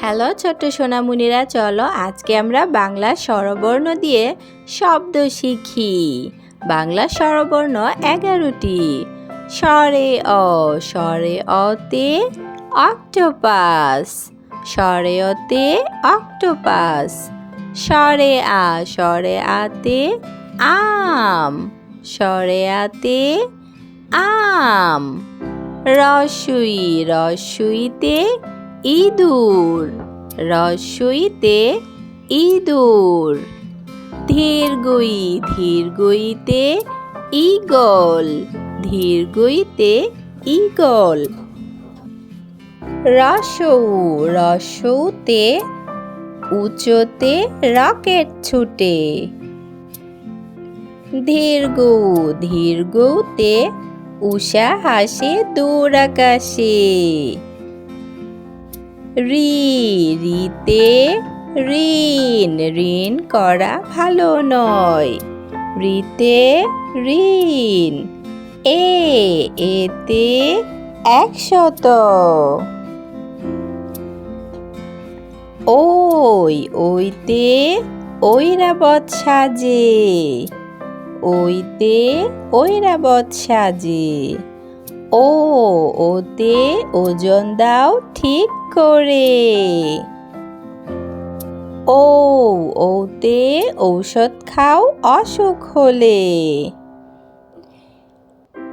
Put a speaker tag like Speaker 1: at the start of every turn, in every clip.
Speaker 1: Hello ছোট্ট সোনামুনিরা, চলো আজকে আমরা বাংলা স্বরবর্ণ দিয়ে শব্দ শিখি। বাংলা স্বরবর্ণ এগারোটি। স্বরে অ, স্বরে অতে অক্টোপাস। স্বরে অতে অক্টোপাস। স্বরে আ, স্বরে আতে আম। স্বরে আতে আম। রসুই, রসুইতে ইঁদুর, রসইতে ইঁদুর, ধীরগুই ধীরগুইতে ইগল ধীরগুইতে ইগল রসৌ, রসৌতে, উঁচোতে রকেট ছুটে। ধীরগৌ, ধীরগৌতে উষা হাসে দূর আকাশে। রি রিতে ঋণ ঋণ করা ভালো নয়। রিতে ঋণ, এ, এতে একশত। ওই, ওইতে ঐরাবত সাজে, ওইতে ঐরাবত সাজে। ও, ওতে ওজন দাও ঠিক করে। ও ওতে ঔষধ খাও, অসুখ হলে।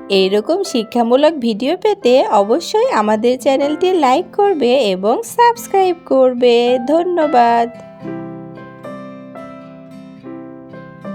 Speaker 1: এরকম শিক্ষামূলক ভিডিও পেতে অবশ্যই আমাদের চ্যানেলটি লাইক করবে এবং সাবস্ক্রাইব করবে। ধন্যবাদ।